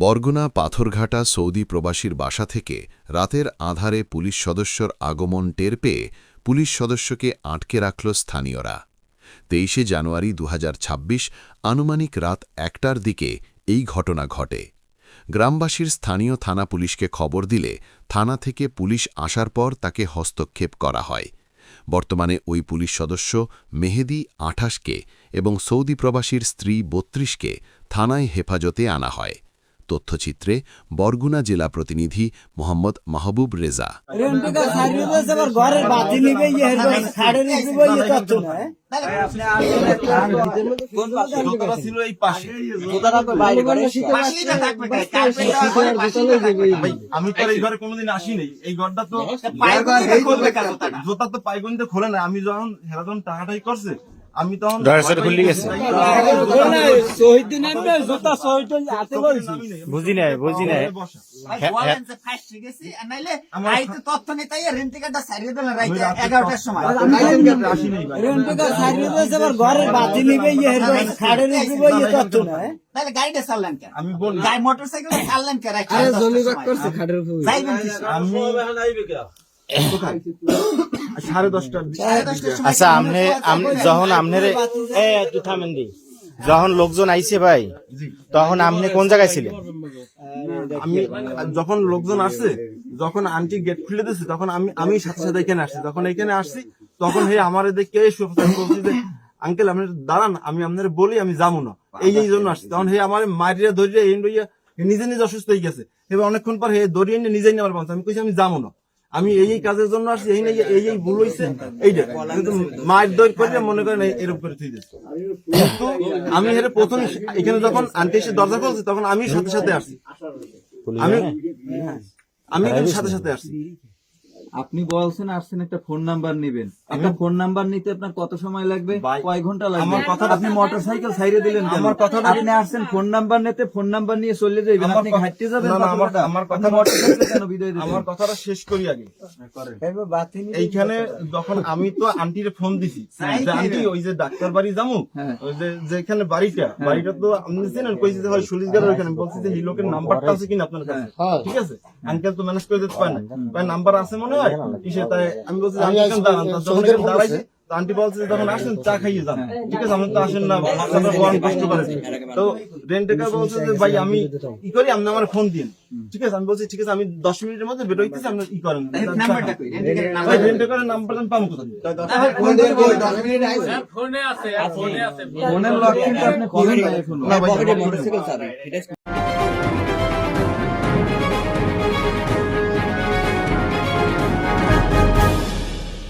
Barguna, Patharghata, Saudi প্রবাসীর বাসা থেকে রাতের আধারে পুলিশ সদস্যর আগমন টের পেয়ে পুলিশ সদস্যকে আটকে রাখল স্থানীয়রা। তেইশে জানুয়ারি দু হাজার ছাব্বিশ আনুমানিক রাত একটার দিকে এই ঘটনা ঘটে। গ্রামবাসীর স্থানীয় থানা পুলিশকে খবর দিলে থানা থেকে পুলিশ আসার পর তাকে হস্তক্ষেপ করা হয়। বর্তমানে ওই পুলিশ সদস্য মেহেদি আঠাশকে এবং সৌদি প্রবাসীর স্ত্রী বত্রিশকে থানায় হেফাজতে আনা হয়। তথ্যচিত্রে বরগুনা জেলা প্রতিনিধি মোহাম্মদ মাহবুব রেজা। আমি তো আর এই ঘরে কোনোদিন আসিনি। এই ঘরটা তো? জোতা তো পাইগনিতে খোলে না। আমি যখন হেরা যখন টাকাটাই করছে আমি তখন খুলে গেছে। বুঝি নাই বুঝি নাই। হ্যাঁ, হ্যাঁ। আমি বাতি নিবে ইয়ে ইয়ে তত্ত্ব না তাহলে গাড়িটা চাললেন কেন? আমি বলি মোটরসাইকেল? সাড়ে দশটার আচ্ছা আমনে? যখন আমনের একটু থামেন দি। যখন লোকজন আইছে ভাই তখন আপনি কোন জায়গায় ছিলেন আমি যখন লোকজন আসছে যখন আন্টি গেট খুলে দিচ্ছে তখন আমি আমি সাথে সাথে এখানে আসছি। যখন এখানে আসছি তখন হে আমার দেখে আঙ্কেল আপনি দাঁড়ান আমি আপনার বলি আমি যাব না। এই এই জন্য আসছি। তখন হে আমার মারিয়া ধরিয়ে এই নিজে নিজে অসুস্থ হয়ে গেছে। এবার অনেকক্ষণ পর হে দড়িয়ে নিয়ে নিজেই নেওয়ার বলছে আমি কইছি আমি যাব না। আমি এই এই কাজের জন্য আসছি, এই এই এই ভুল হয়েছে এইটা কিন্তু মায়ের দৌড় করে মনে করেন এরকম করে থুই দিচ্ছে কিন্তু আমি হেরে প্রথম এখানে যখন আনতে এসে দরজা খুলছি, তখন আমি সাথে সাথে আসছি। আমি আমি সাথে সাথে আসছি। আপনি বলছেন আসছেন একটা ফোন নাম্বার নেবেন। একটা ফোন নাম্বার নিতে আপনার কত সময় লাগবে? কয় ঘণ্টা লাগবে? আমার কথাটা- আপনি মোটরসাইকেল সাইডে দিলেন আমার কথাটা- আপনি আসছেন ফোন নাম্বার নিতে ফোন নাম্বার নিয়ে চলে যাবেন আপনি ঘাটতে যাবেন আমার- কথা- মোটরসাইকেলে কেন বিদায় দিবেন আমার কথাটা শেষ করি আগে। বাতি এইখানে যখন আমি তো আন্টির ফোন দিছি আন্টি ওই যে ডাক্তার বাড়ি যাব হ্যাঁ। ওই যে যেখানে বাড়িটা বাড়িটা তো আপনি চেনেন কইছি যে হয় সুলিশগার ওইখানে। বলছি যে এই লোকের নাম্বারটা আছে কিনা আপনার কাছে? ঠিক আছে? আঙ্কেল তো ম্যানেজ করে দিতে পারে না। ভাই নাম্বার আছে মনে হয় কিসে তাই আমি বলছি আন্টি দাঁড়াইছি বলছে তখন আসেন চা খাইয়ে যান। ঠিক আছে আপনি তো আসেন না আপনার বয়ান কষ্ট করেন তো রেন্টেকার বলছে যে ভাই আমি ই করি আপনি আমার ফোন দিন ঠিক আছে আমি বলছি ঠিক আছে আমি দশ মিনিটের মধ্যে বেরোইতেছি আপনি ই করেন। রেন্টেকারের নাম্বার আমি পাবো কোথায়? তাহলে ফোন দিয়ে কই? দশ ফোনের লক কিন্তু আপনি করেন না না ভাই